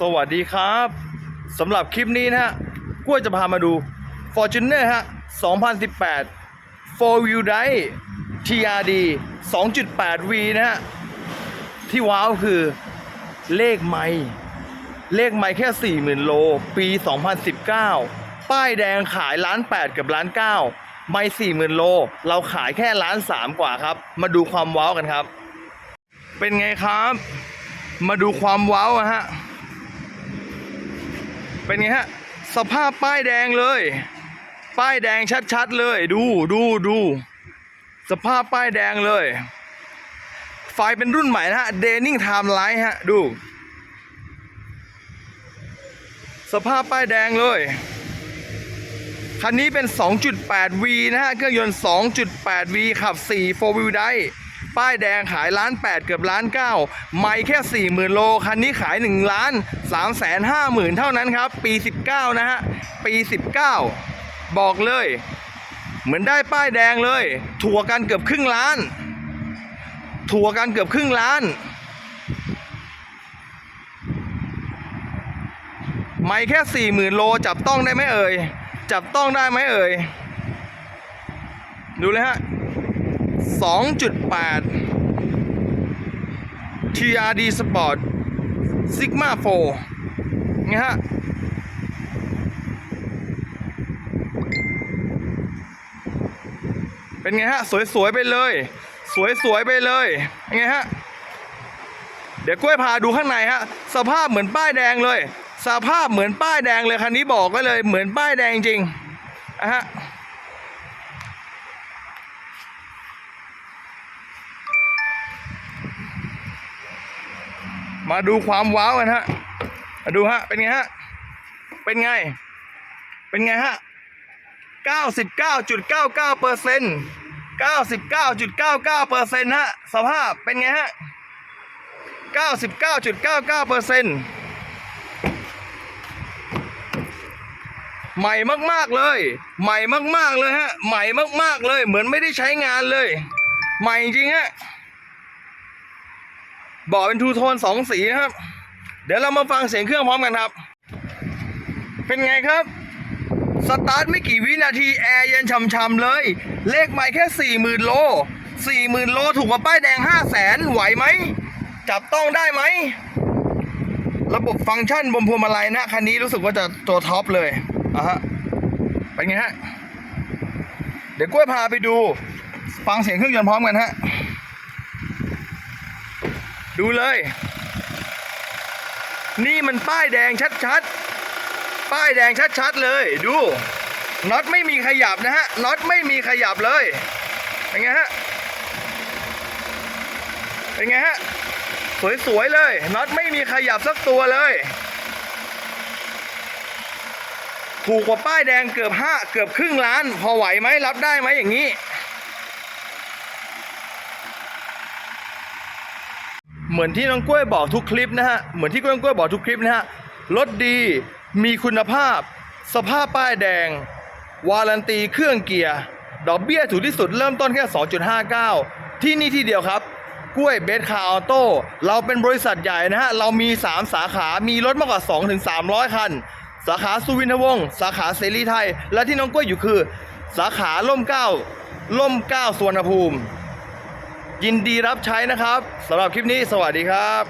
สวัสดีครับสำหรับคลิปนี้นะฮะกล้วยจะพามาดู Fortuner ฮะ 2018 4 Wheel Drive TRD 2.8V นะฮะ ที่ว้าวคือเลขไม่เลขไม่แค่ 40,000 โล ปี 2019 ป้ายแดงขายล้าน8กับล้าน9 ไม่40,000 โล เราขายแค่ล้าน3กว่าครับ มาดูความว้าวกันครับ เป็นไงครับ มาดูความว้าวอะฮะ เป็นไงฮะ สภาพป้ายแดงเลย ป้ายแดงชัดๆเลย ดูดูดู สภาพป้ายแดงเลย ไฟเป็นรุ่นใหม่นะฮะ Daining Time Light ฮะ ดู สภาพป้ายแดงเลย คันนี้เป็น 2.8V นะฮะ เครื่องยนต์ 2.8V ขับ 4 4 wheel drive ป้ายแดงขายล้าน8เกือบล้าน9ไม่แค่ 40,000 โล คันนี้ขาย 1 ล้าน 3 5 0 0 0 0 เท่านั้นครับ ปี 19 นะฮะ ปี 19 บอกเลย เหมือนได้ป้ายแดงเลย ถั่วกันเกือบครึ่งล้าน ถั่วกันเกือบครึ่งล้าน ไม่แค่ 40,000 โล จับต้องได้ไหมเอ่ย จับต้องได้ไหมเอ่ย ดูเลยฮะ 2.8 TRD Sport Sigma 4ไงฮะเป็นไงฮะ สวย ๆ ไปเลย สวย ๆ ไปเลยเป็นไงฮะ เดี๋ยวกล้วยพาดูข้างในฮะ สภาพเหมือนป้ายแดงเลย สภาพเหมือนป้ายแดงเลย คันนี้บอกไว้เลย เหมือนป้ายแดงจริงนะฮะ มาดูความว้าวกันฮะ มาดูฮะ เป็นไงฮะ เป็นไง เป็นไงฮะ 99.99เปอร์เซ็นต์99.99เปอร์เซ็นต์ฮะ สภาพเป็นไงฮะ 99.99เปอร์เซ็นต์ใหม่มากๆเลย ใหม่มากๆเลยฮะ ใหม่มากๆเลย เหมือนไม่ได้ใช้งานเลย ใหม่จริงฮะ บอเป็นทูโทนสองสีนะครับ เดี๋ยวเรามาฟังเสียงเครื่องพร้อมกันครับ เป็นไงครับ สตาร์ทไม่กี่วินาที แอร์เย็นช่ำๆเลย เลขใหม่แค่ 40,000 โล 40,000 โลถูกกว่าป้ายแดง 5 0 0แสนไหวไหม จับต้องได้ไหม ระบบฟังก์ชันบนพวงมาลัยนะคันนี้รู้สึกว่าจะตัวท็อปเลยอะฮะเป็นไงฮะ เดี๋ยวกล้วยพาไปดู ฟังเสียงเครื่องยนต์พร้อมกันฮะ ดูเลย นี่มันป้ายแดงชัดๆ ป้ายแดงชัดๆเลย ดูน็อตไม่มีขยับนะฮะน็อตไม่มีขยับเลยเป็นไงฮะเป็นไงฮะสวยๆเลยน็อตไม่มีขยับสักตัวเลย ถูกกว่าป้ายแดงเกือบห้าเกือบครึ่งล้าน พอไหวไหมรับได้ไหมอย่างนี้ เหมือนที่น้องกล้วยบอกทุกคลิปนะฮะ เหมือนที่น้องกล้วยบอกทุกคลิปนะฮะ รถดี มีคุณภาพ สภาพป้ายแดง วารันตีเครื่องเกียร์ ดอกเบี้ยถูกที่สุดเริ่มต้นแค่ 2.59 ที่นี่ที่เดียวครับ กล้วยเบสคาร์ออโต้ เราเป็นบริษัทใหญ่นะฮะ เรามี 3 สาขา มีรถมากกว่า 2-300 คัน สาขาสุวินทวงศ์ สาขาเสรีไทย และที่น้องกล้วยอยู่คือ สาขาล่มเก้าล่มเก้าสวนภูมิ ยินดีรับใช้นะครับสำหรับคลิปนี้สวัสดีครับ